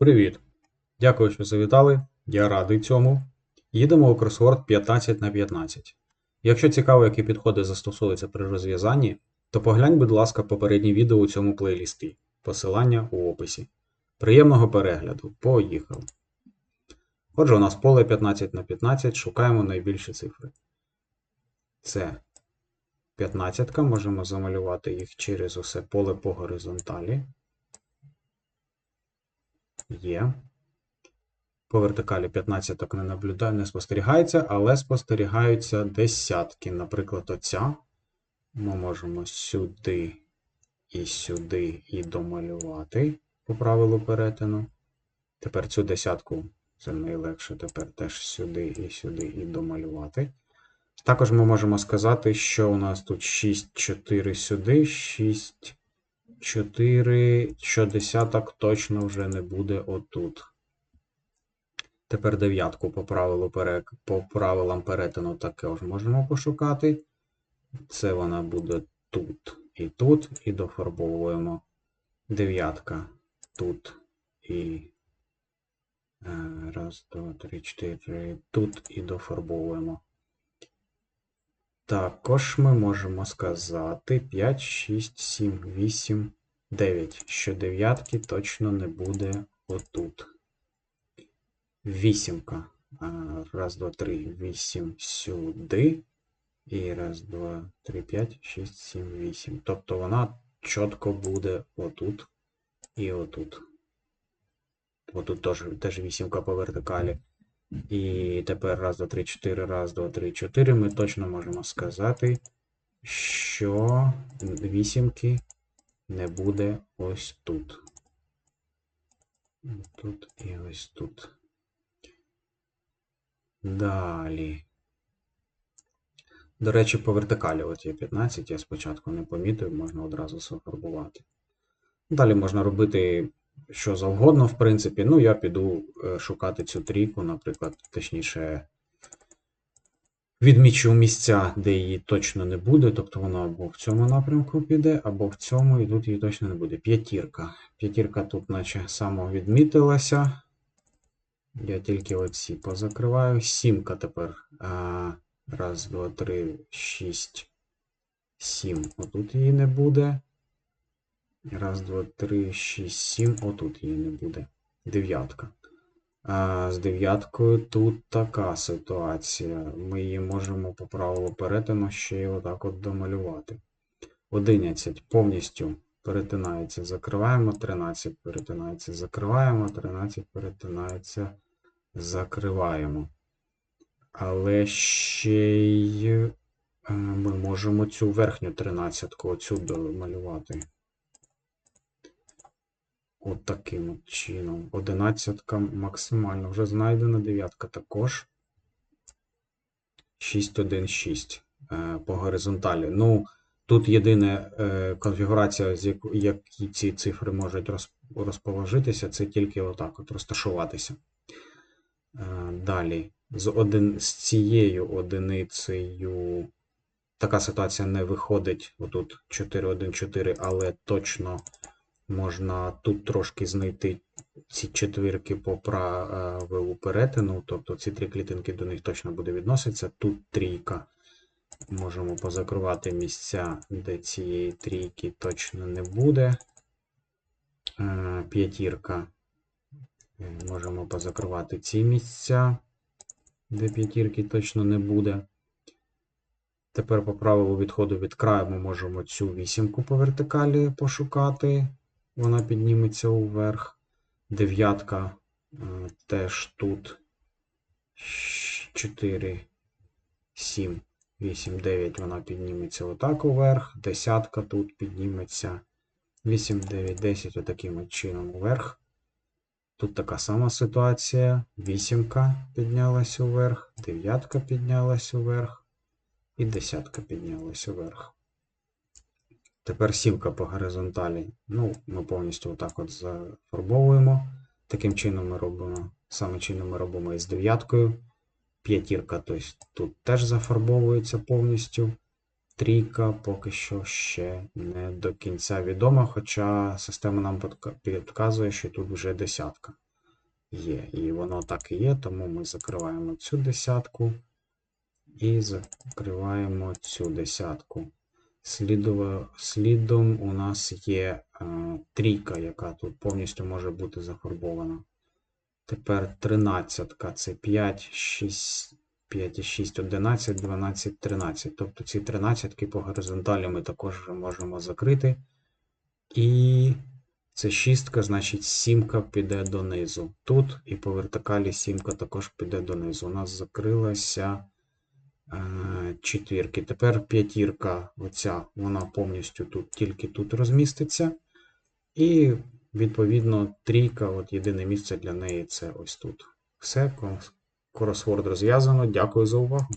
Привіт! Дякую, що завітали. Я радий цьому. Їдемо у кросворд 15 на 15. Якщо цікаво, які підходи застосовуються при розв'язанні, то поглянь, будь ласка, попереднє відео у цьому плейлісті. Посилання у описі. Приємного перегляду. Поїхали. Отже, у нас поле 15 на 15. Шукаємо найбільші цифри. Це 15. Можемо замалювати їх через усе поле по горизонталі. Є. По вертикалі 15 не наблюдає, не спостерігається, але спостерігаються десятки. Наприклад, оця. Ми можемо сюди і сюди і домалювати по правилу перетину. Тепер цю десятку це найлегше тепер теж сюди і сюди і домалювати. Також ми можемо сказати, що у нас тут 6, 4 сюди, 6, 4, що десяток точно вже не буде отут. Тепер дев'ятку по правилу пере... по правилам перетину також можемо пошукати. Це вона буде тут і тут, і дофарбовуємо. Дев'ятка тут і. е, Раз, два, три, чотири. Тут і дофарбовуємо. Також ми можемо сказати 5, 6, 7, 8, 9, що дев'ятки точно не буде отут. Вісімка. Раз, два, три, вісім сюди. І раз, два, три, п'ять, шість, сім, вісім. Тобто вона чітко буде отут і отут. Отут теж, теж вісімка по вертикалі. І тепер раз, два, три, чотири, раз, два, три, чотири. Ми точно можемо сказати, що вісімки не буде ось тут. Тут і ось тут. Далі. До речі, по вертикалі от є 15, я спочатку не помітив, можна одразу зафарбувати. Далі можна робити що завгодно, в принципі. Ну, я піду е, шукати цю трійку, наприклад, точніше, відмічу місця, де її точно не буде. Тобто вона або в цьому напрямку піде, або в цьому, і тут її точно не буде. П'ятірка. П'ятірка тут, наче самовідмітилася. Я тільки оці позакриваю. Сімка тепер. А, Раз, два, три, шість, сім. Отут її не буде. Раз, два, три, шість, сім. Отут її не буде. Дев'ятка. З дев'яткою тут така ситуація. Ми її можемо по правилу перетину ще й отак от домалювати. 11 повністю перетинається, закриваємо, 13 перетинається, закриваємо, 13 перетинається, закриваємо. Але ще й е, ми можемо цю верхню 13 оцю домалювати. От таким от чином. 11 максимально вже знайдена, дев'ятка також. 6, 1, 6 е, по горизонталі. Ну, тут єдина е, конфігурація, з яку, які ці цифри можуть розположитися, це тільки отак от розташуватися. Е, далі. З, один, з цією одиницею така ситуація не виходить. Отут 4, 1, 4, але точно можна тут трошки знайти ці четвірки по правилу перетину, тобто ці три клітинки до них точно буде відноситися. Тут трійка. Можемо позакривати місця, де цієї трійки точно не буде. Е, П'ятірка. Можемо позакривати ці місця, де п'ятірки точно не буде. Тепер по правилу відходу від краю ми можемо цю вісімку по вертикалі пошукати. Вона підніметься уверх. Дев'ятка е, теж тут 4, 7, 8, 9. Вона підніметься отак уверх. Десятка тут підніметься 8, 9, 10 отаким чином уверх. Тут така сама ситуація. Вісімка піднялась уверх, дев'ятка піднялась уверх і десятка піднялась уверх. Тепер сімка по горизонталі. Ну, ми повністю отак от зафарбовуємо. Таким чином ми робимо, саме чином ми робимо із дев'яткою. П'ятірка, тобто тут теж зафарбовується повністю. Трійка поки що ще не до кінця відома, хоча система нам підказує, що тут вже десятка. є. І воно так і є, тому ми закриваємо цю десятку і закриваємо цю десятку. Слідово, слідом у нас є е, трійка, яка тут повністю може бути зафарбована. Тепер тринадцятка це 5, 6, 5 і 6, 11, 12, 13. Тобто ці тринадцятки по горизонталі ми також можемо закрити. І це шістка, значить сімка піде донизу. Тут і по вертикалі сімка також піде донизу. У нас закрилася четвірки. Тепер п'ятірка, оця, вона повністю тут, тільки тут розміститься. І, відповідно, трійка, от єдине місце для неї це ось тут. Все, кросворд розв'язано. Дякую за увагу.